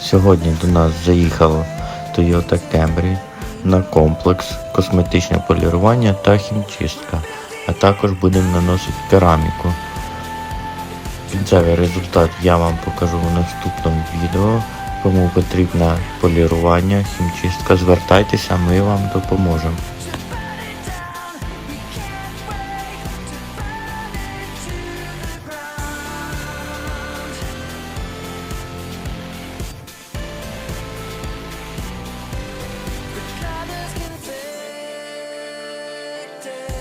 Сьогодні до нас заїхала Toyota Camry на комплекс косметичне полірування та хімчистка, а також будемо наносити кераміку. Кінцевий результат я вам покажу в наступному відео. Кому потрібне полірування, хімчистка, звертайтеся, ми вам допоможемо. day